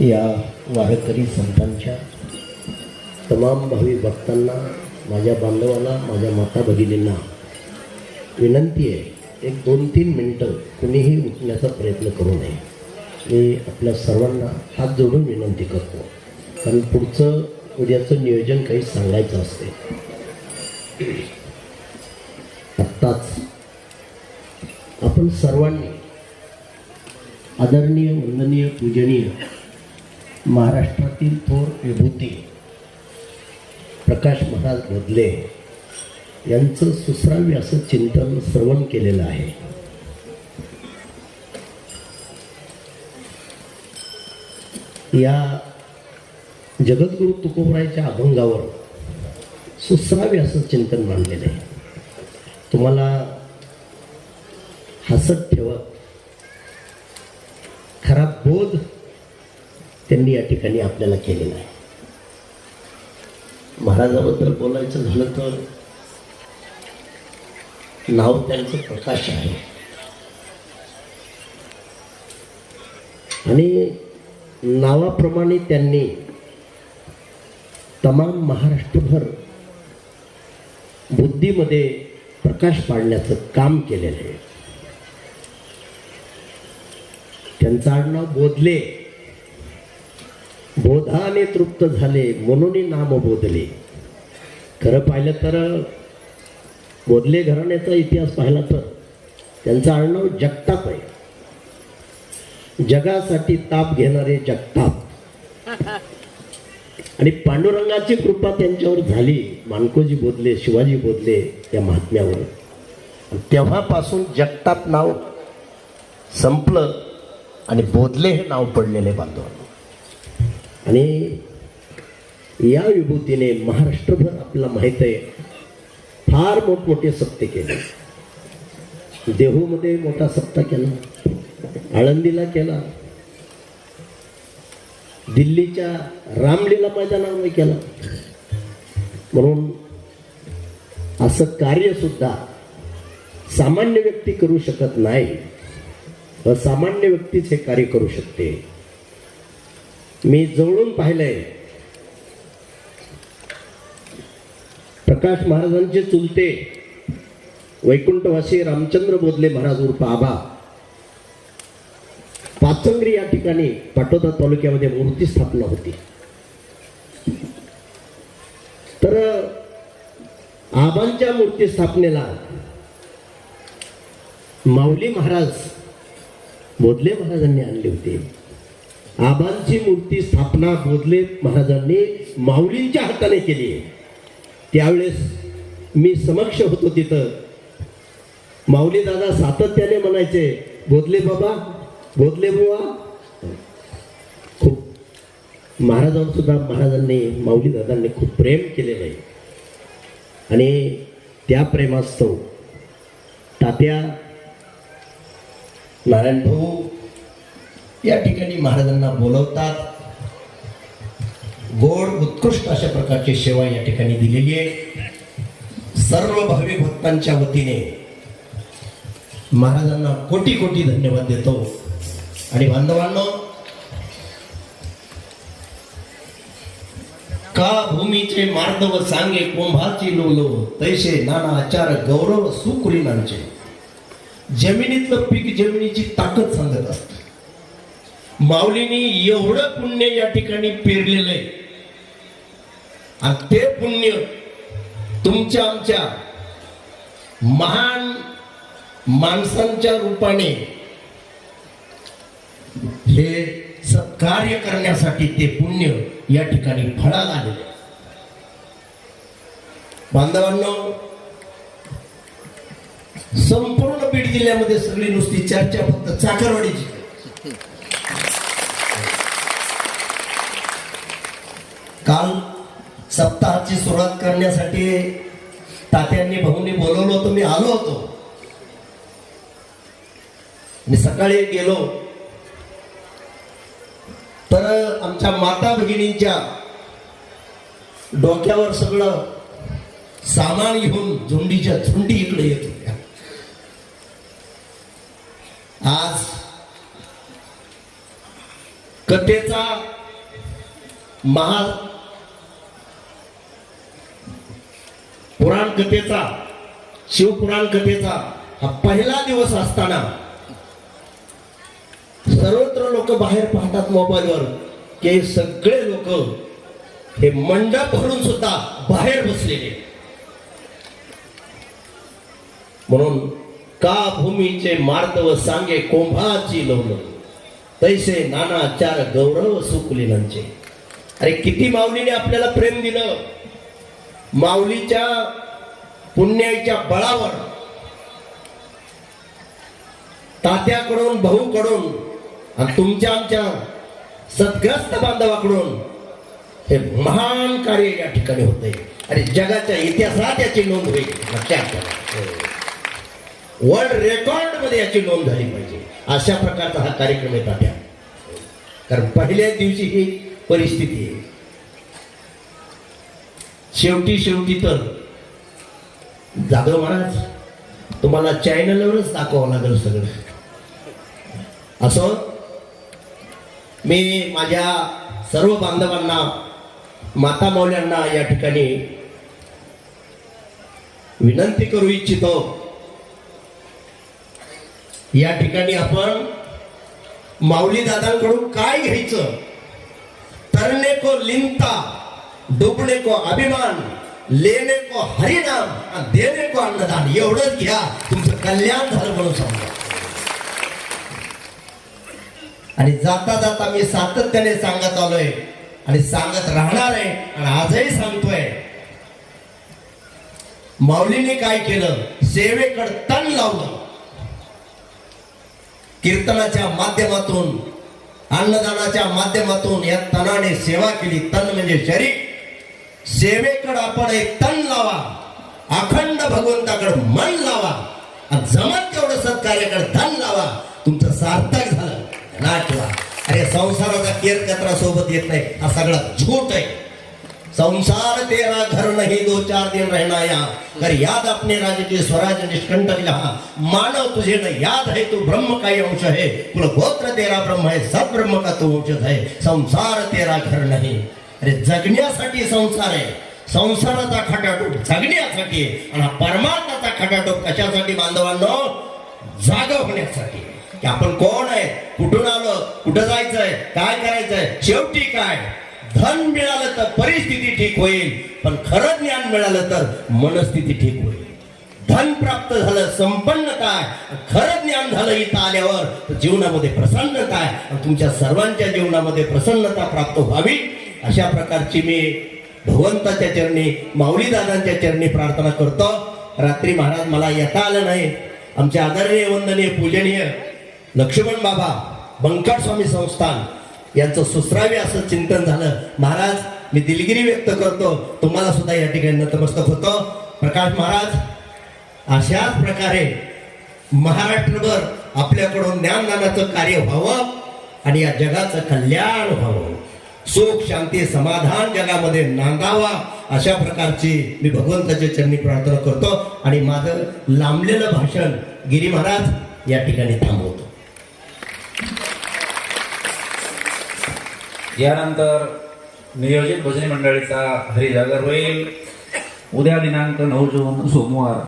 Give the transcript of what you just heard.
या वारकरी संतांच्या तमाम भावी भक्तांना माझ्या बांधवाला माझ्या माता भगिनींना विनंती आहे एक दोन तीन मिनटं कुणीही उठण्याचा प्रयत्न करू नये. मी आपल्या सर्वांना हात जोडून विनंती करतो. कारण पुढचं उद्याचं नियोजन काही सांगायचं असते. आत्ताच आपण सर्वांनी आदरणीय वंदनीय पूजनीय महाराष्ट्रातील थोर विभूती प्रकाश महाराज बदले यांचं सुसरावी असं चिंतन श्रवण केलेलं आहे. या जगद्गुरु तुकोबरायच्या अभंगावर सुसरावे असं चिंतन मांडलेलं आहे. तुम्हाला हसत ठेवत खरा बोध त्यांनी या ठिकाणी आपल्याला केलेला आहे. महाराजाबद्दल बोलायचं झालं तर नाव त्यांचं प्रकाश आहे. आणि नावाप्रमाणे त्यांनी तमाम महाराष्ट्रभर बुद्धीमध्ये प्रकाश पाडण्याचं काम केलेलं आहे. त्यांचं आडनाव बोधले. बोधाने तृप्त झाले म्हणून नाम बोधले. खरं पाहिलं तर बोधले घराण्याचा इतिहास पाहिला तर त्यांचं आडनाव जगताप आहे. जगासाठी ताप घेणारे जगताप. आणि पांडुरंगाची कृपा त्यांच्यावर झाली. मानकोजी बोधले शिवाजी बोधले या महात्म्यावर. तेव्हापासून जगताप नाव संपलं आणि बोधले हे नाव पडलेले बांधव आणि या विभूतीने महाराष्ट्रभर आपल्याला माहीत आहे फार मोठमोठे सत्य केले. देहूमध्ये मोठा सत्ता केला आळंदीला केला दिल्लीच्या रामलीला मैदानामध्ये केला. म्हणून असं कार्य सुद्धा सामान्य व्यक्ती करू शकत नाही. असामान्य व्यक्तीच हे कार्य करू शकते. मी जवळून पाहिलंय. प्रकाश महाराजांचे चुलते वैकुंठवासी रामचंद्र बोधले महाराज उर्फ आबा पाचंगरी या ठिकाणी पाटोदा तालुक्यामध्ये मूर्ती स्थापना होती. तर आबांच्या मूर्ती स्थापनेला माऊली महाराज बोधले महाराजांनी आणले होते. आबांची मूर्ती स्थापना बोधले महाराजांनी माऊलींच्या हाताने केली आहे. त्यावेळेस मी समक्ष होतो तिथं. माऊली दादा सातत्याने म्हणायचे बोधले बाबा बोधले बुवा. खूप महाराजांवर सुद्धा महाराजांनी माऊली दादांनी खूप प्रेम केलेलं आहे. आणि त्या प्रेमास्तव तात्या नारायण भाऊ या ठिकाणी महाराजांना बोलवतात. गोड उत्कृष्ट अशा प्रकारची सेवा या ठिकाणी दिलेली आहे. सर्व भाविक भक्तांच्या वतीने महाराजांना कोटी कोटी धन्यवाद देतो. आणि बांधवांनो का भूमीचे मार्दव सांगे कुंभाची लोलो तैसे नाना आचार गौरव सुकुलीनांचे. जमिनीतलं पीक जमिनीची ताकद सांगत असत. माऊलीनी एवढं पुण्य या ठिकाणी पेरलेलं आहे. आणि ते पुण्य तुमच्या आमच्या महान माणसांच्या रूपाने हे सत्कार्य करण्यासाठी ते पुण्य या ठिकाणी फळाला आलेले बांधवांना संपूर्ण बीड जिल्ह्यामध्ये सगळी नुसती चर्चा फक्त चाकरवाडीची. काल सप्ताहाची सुरुवात करण्यासाठी तात्यांनी भाऊनी बोलवलं होतं. मी आलो होतो. मी सकाळी गेलो. तर आमच्या माता भगिनींच्या डोक्यावर सगळं सामान घेऊन झुंडीच्या झुंडी इकडे येत होत्या. आज कथेचा महा पुराण कथेचा शिवपुराण कथेचा हा पहिला दिवस असताना सर्वत्र लोक बाहेर पाहतात मोबाईलवर की हे सगळे लोक हे मंडप भरून सुद्धा बाहेर बसलेले. म्हणून का भूमीचे मार्तव सांगे कोंभाची लवलं तैसे नाना चार गौरव सुकुलीनांचे. अरे किती माऊलीने आपल्याला प्रेम दिलं. माऊलीच्या पुण्याच्या बळावर तात्याकडून भाऊकडून आणि तुमच्या आमच्या सद्ग्रस्त बांधवाकडून हे महान कार्य या ठिकाणी होते. आणि जगाच्या इतिहासात याची नोंद होईल. लक्षात हो. वर्ल्ड रेकॉर्डमध्ये याची नोंद झाली पाहिजे. अशा प्रकारचा हा कार्यक्रम आहे तात्या. कारण पहिल्याच दिवशी ही परिस्थिती आहे. शेवटी शेवटी तर. जाधव महाराज तुम्हाला चॅनलवरच दाखवावं लागेल सगळं. असो मी माझ्या सर्व बांधवांना माता मौल्यांना या ठिकाणी विनंती करू इच्छितो. या ठिकाणी आपण माऊली दादांकडून काय घ्यायचं? तरणे को लिंता. डुबणे को अभिमान लेणे को हरिनाम देने देणे को अन्नदान. एवढंच घ्या. तुमचं कल्याण झालं म्हणून समजा आणि जाता जाता मी सातत्याने सांगत आलोय आणि सांगत राहणार आहे आणि आजही सांगतोय. माऊलीने काय केलं? सेवेकडे तण लावलं. कीर्तनाच्या माध्यमातून अन्नदानाच्या माध्यमातून या तणाने सेवा केली. तन म्हणजे शरीर. सेवेकडं आपण एक तण लावा. अखंड भगवंताकडे मन लावा. आणि जमत तेवढं सत्कार्याकडे धन लावा. तुमचं सार्थक झालं. ना ठेवा अरे संसाराचा केर कचरा सोबत येत नाही. हा सगळा झूट आहे. संसार तेरा घर नाही दो चार दिन रहना या. कर याद अपने राज्य के स्वराज निष्कंटक लहा मानव तुझे न याद है तू ब्रह्म का ही अंश है कुल गोत्र तेरा ब्रह्म है सब ब्रह्म का तू अंश है संसार तेरा घर नाही. अरे जगण्यासाठी संसार आहे. संसाराचा खटाटोप जगण्यासाठी आणि हा परमात्माचा खटाटोप कशासाठी बांधवांनो? जाग होण्यासाठी. की आपण कोण आहे? कुठून आलो? कुठं जायचंय? काय करायचंय? शेवटी काय? धन मिळालं तर परिस्थिती ठीक होईल पण खरं ज्ञान मिळालं तर मनस्थिती ठीक होईल. धन प्राप्त झालं संपन्न काय? खरं ज्ञान झालं इथं आल्यावर जीवनामध्ये प्रसन्नता आहे. तुमच्या सर्वांच्या जीवनामध्ये प्रसन्नता प्राप्त व्हावी. अशा प्रकारची मी भगवंताच्या चरणी माऊली दादांच्या चरणी प्रार्थना करतो. रात्री महाराज मला येता आलं नाही. आमचे आदरणीय वंदनीय पूजनीय लक्ष्मण बाबा बंकट स्वामी संस्थान यांचं सुसरावे असं चिंतन झालं. महाराज मी दिलगिरी व्यक्त करतो. तुम्हाला सुद्धा या ठिकाणी नतमस्तक होतो. प्रकाश महाराज अशाच प्रकारे महाराष्ट्रभर आपल्याकडून ज्ञानदानाचं कार्य व्हावं आणि या जगाचं कल्याण व्हावं. सुख शांती समाधान जगामध्ये नांदावा. अशा प्रकारची मी भगवंताच्या चरणी प्रार्थना करतो आणि माझं लांबलेलं भाषण गिरी महाराज या ठिकाणी थांबवतो. यानंतर नियोजित भजनी मंडळीचा हरिजागर होईल. उद्या दिनांक नऊ जून सोमवार.